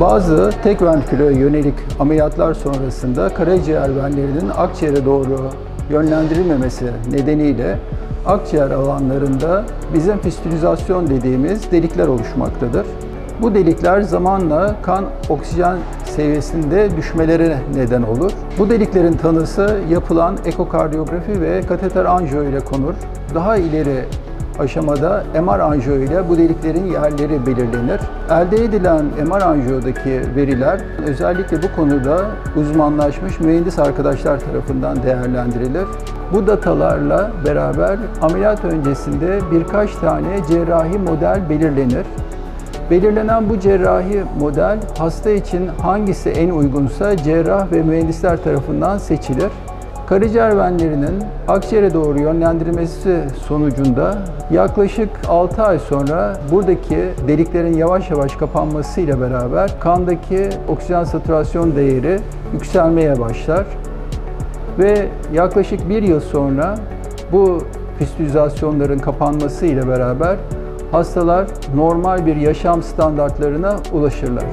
Bazı tek ventriküle yönelik ameliyatlar sonrasında karaciğer venlerinin akciğere doğru yönlendirilmemesi nedeniyle akciğer alanlarında bizim fistülizasyon dediğimiz delikler oluşmaktadır. Bu delikler zamanla kan oksijen seviyesinde düşmelere neden olur. Bu deliklerin tanısı yapılan ekokardiyografi ve kateter anjiyo ile konur. Daha ileri aşamada MR anjiyo ile bu deliklerin yerleri belirlenir. Elde edilen MR anjiyodaki veriler özellikle bu konuda uzmanlaşmış mühendis arkadaşlar tarafından değerlendirilir. Bu datalarla beraber ameliyat öncesinde birkaç tane cerrahi model belirlenir. Belirlenen bu cerrahi model hasta için hangisi en uygunsa cerrah ve mühendisler tarafından seçilir. Karaciğer venlerinin akciğere doğru yönlendirilmesi sonucunda yaklaşık 6 ay sonra buradaki deliklerin yavaş yavaş kapanmasıyla beraber kandaki oksijen saturasyon değeri yükselmeye başlar ve yaklaşık bir yıl sonra bu fistülizasyonların kapanması ile beraber hastalar normal bir yaşam standartlarına ulaşırlar.